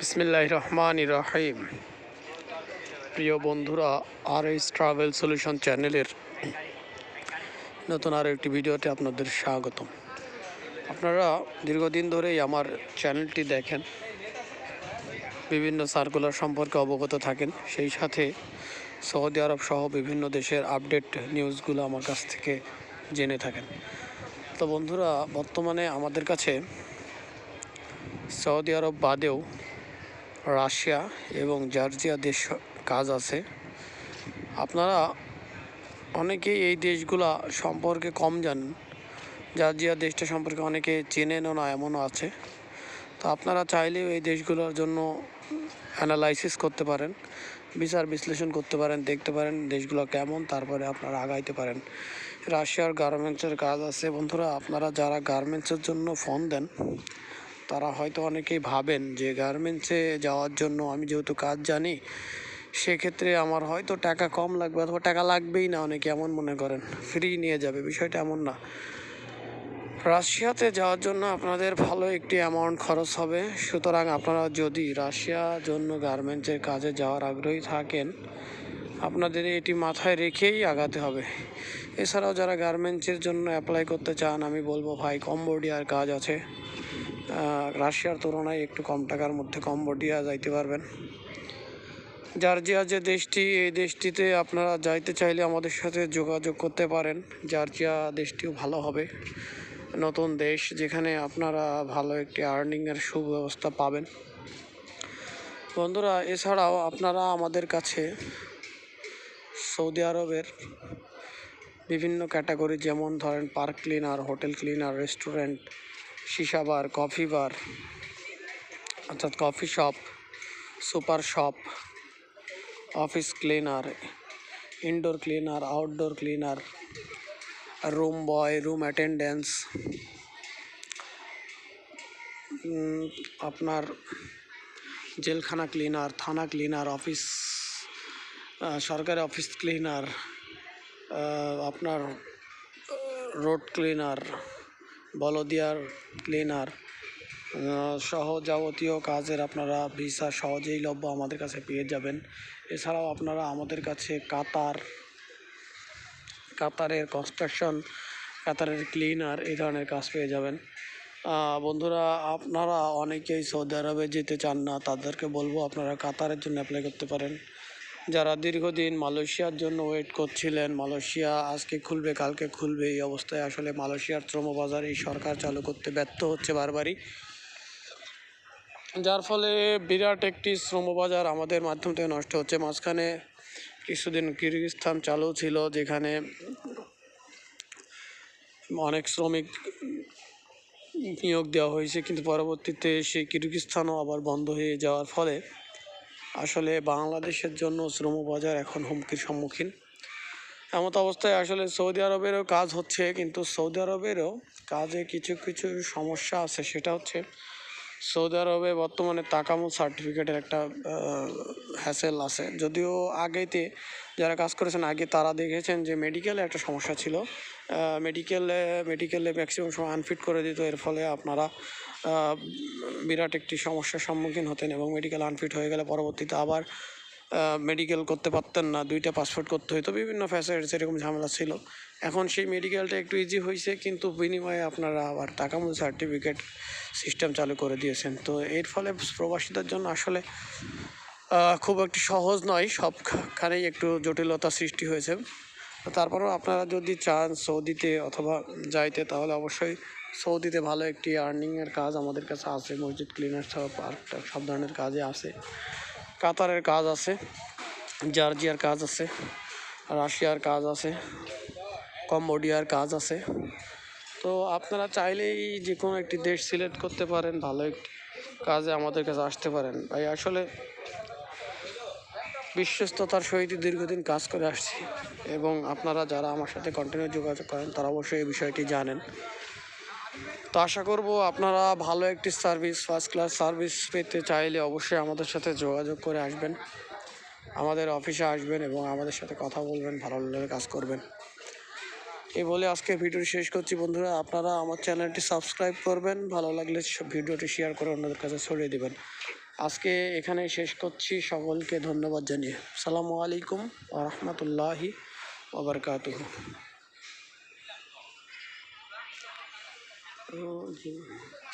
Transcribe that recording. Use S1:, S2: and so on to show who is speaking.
S1: বিসমিল্লাহ রহমান রহিম প্রিয় বন্ধুরা আর এইস ট্রাভেল সলিউশন চ্যানেলের নতুন আরও একটি ভিডিওতে আপনাদের স্বাগতম। আপনারা দীর্ঘদিন ধরেই আমার চ্যানেলটি দেখেন, বিভিন্ন সার্কুলার সম্পর্কে অবগত থাকেন, সেই সাথে সৌদি আরব সহ বিভিন্ন দেশের আপডেট নিউজগুলো আমার কাছ থেকে জেনে থাকেন। তো বন্ধুরা, বর্তমানে আমাদের কাছে সৌদি আরব বাদেও রাশিয়া এবং জর্জিয়া দেশ কাজ আছে। আপনারা অনেকেই এই দেশগুলা সম্পর্কে কম জানেন। জর্জিয়া দেশটা সম্পর্কে অনেকে চেনেনও না, এমনও আছে। তো আপনারা চাইলেও এই দেশগুলোর জন্য অ্যানালাইসিস করতে পারেন, বিচার বিশ্লেষণ করতে পারেন, দেখতে পারেন দেশগুলো কেমন, তারপরে আপনারা আগাইতে পারেন। রাশিয়ার গার্মেন্টসের কাজ আছে। বন্ধুরা, আপনারা যারা গার্মেন্টসের জন্য ফোন দেন তারা হয়তো অনেকেই ভাবেন যে গার্মেন্টসে যাওয়ার জন্য আমি যেহেতু কাজ জানি, সেক্ষেত্রে আমার হয়তো টাকা কম লাগবে অথবা টাকা লাগবেই না অনেকে এমন মনে করেন। ফ্রি নিয়ে যাবে, বিষয়টা এমন না। রাশিয়াতে যাওয়ার জন্য আপনাদের ভালো একটি অ্যামাউন্ট খরচ হবে। সুতরাং আপনারা যদি রাশিয়ার জন্য গার্মেন্টসের কাজে যাওয়ার আগ্রহী থাকেন, আপনাদের এটি মাথায় রেখেই আগাতে হবে। এছাড়াও যারা গার্মেন্টসের জন্য অ্যাপ্লাই করতে চান, আমি বলব ভাই কম্বোডিয়ার কাজ আছে। রাশিয়ার তুলনায় একটু কম টাকার মধ্যে কম্বোডিয়া যাইতে পারবেন। জার্জিয়া যে দেশটি, এই দেশটিতে আপনারা যাইতে চাইলে আমাদের সাথে যোগাযোগ করতে পারেন। জার্জিয়া দেশটিও ভালো হবে। নতুন দেশ যেখানে আপনারা ভালো একটি আর্নিংয়ের সুব্যবস্থা পাবেন। বন্ধুরা, এছাড়াও আপনারা আমাদের কাছে সৌদি আরবের বিভিন্ন ক্যাটাগরি যেমন ধরেন park cleaner hotel cleaner restaurant shisha bar, coffee bar, অর্থাৎ coffee shop, super shop, office cleaner, indoor cleaner, outdoor cleaner, room boy, room attendance আপনার জেলখানা ক্লিনার, থানা ক্লিনার, অফিস সরকারি অফিস ক্লিনার আপনার রোড ক্লিনার বলদিয়ার cleaner সহ যাবতীয় কাজের আপনারা ভিসা সহজেই লভ্য আমাদের কাছে পেয়ে যাবেন। এছাড়াও আপনারা আমাদের কাছে কাতার, কাতারের কনস্ট্রাকশন কাতারের ক্লিনার এই ধরনের কাজ পেয়ে যাবেন। বন্ধুরা, আপনারা অনেকেই সৌদি আরবে যেতে চান না, তাদেরকে বলব আপনারা কাতারের জন্য অ্যাপ্লাই করতে পারেন। যারা দীর্ঘদিন মালয়েশিয়ার জন্য ওয়েট করছিলেন, মালয়েশিয়া আজকে খুলবে, কালকে খুলবে, এই অবস্থায় আসলে মালয়েশিয়ার শ্রমবাজার এই সরকার চালু করতে ব্যর্থ হচ্ছে বারবারই। যার ফলে বিরাট একটি শ্রমবাজার আমাদের মাধ্যম থেকে নষ্ট হচ্ছে। মাঝখানে কিছুদিন কিরগিস্তান চালু ছিল, যেখানে অনেক শ্রমিক নিয়োগ দেওয়া হয়েছে, কিন্তু পরবর্তীতে সেই কিরগিস্তানও আবার বন্ধ হয়ে যাওয়ার ফলে আসলে বাংলাদেশের জন্য শ্রমবাজার এখন হুমকির সম্মুখীন। এমত অবস্থায় আসলে সৌদি আরবেরও কাজ হচ্ছে, কিন্তু সৌদি আরবেরও কাজে কিছু কিছু সমস্যা আছে, সেটা হচ্ছে সৌদি আরবে বর্তমানে তাকামু সার্টিফিকেটের একটা হ্যাসেল আছে। যদিও আগেতে যারা কাজ করেছেন, আগে তারা দেখেছেন যে মেডিকেলে একটা সমস্যা ছিল। মেডিকেলে মেডিকেলে ম্যাক্সিমাম সময় আনফিট করে দিত। এর ফলে আপনারা বিরাট একটি সমস্যার সম্মুখীন হতেন এবং মেডিকেল আনফিট হয়ে গেলে পরবর্তীতে আবার মেডিকেল করতে পারতেন না, দুইটা পাসপোর্ট করতে হতো বিভিন্ন ফ্যাসিলিটিস এরকম ঝামেলা ছিল। এখন সেই মেডিকেলটা একটু ইজি হয়েছে কিন্তু বিনিময়ে আপনারা আবার টাকামূল সার্টিফিকেট সিস্টেম চালু করে দিয়েছেন। তো এর ফলে প্রবাসীদের জন্য আসলে খুব একটি সহজ নয়, সবখানেই একটু জটিলতা সৃষ্টি হয়েছে। তারপরেও আপনারা যদি চান সৌদিতে অথবা যাইতে, তাহলে অবশ্যই সৌদিতে ভালো একটি আর্নিংয়ের কাজ আমাদের কাছে আছে। মসজিদ ক্লিনার সব পার্ক সব ধরনের কাজে আছে। কাতারের কাজ আছে, জর্জিয়ার কাজ আছে, রাশিয়ার কাজ আছে, কম্বোডিয়ার কাজ আছে। তো আপনারা চাইলেই যে কোনো একটি দেশ সিলেক্ট করতে পারেন, ভালো একটি কাজে আমাদের কাছে আসতে পারেন। ভাই, আসলে বিশ্বস্ততার সহিত দীর্ঘদিন কাজ করে আসছি এবং আপনারা যারা আমার সাথে কন্টিনিউ যোগাযোগ করেন, তারা অবশ্যই এই বিষয়টি জানেন। তো আশা করব আপনারা ভালো একটি সার্ভিস ফার্স্ট ক্লাস সার্ভিস পেতে চাইলে অবশ্যই আমাদের সাথে যোগাযোগ করে আসবেন। আমাদের অফিসে আসবেন এবং আমাদের সাথে কথা বলবেন, ভালো লাগলে কাজ করবেন। এই বলে আজকে ভিডিওটি শেষ করছি। বন্ধুরা, আপনারা আমার চ্যানেলটি সাবস্ক্রাইব করবেন। ভালো লাগলে ভিডিওটি শেয়ার করে অন্যদের কাছে ছড়িয়ে দেবেন। আজকে এখানে শেষ করছি। সকলকে ধন্যবাদ জানিয়ে। সালামু আলাইকুম ওয়া রাহমাতুল্লাহি oh, Pronto.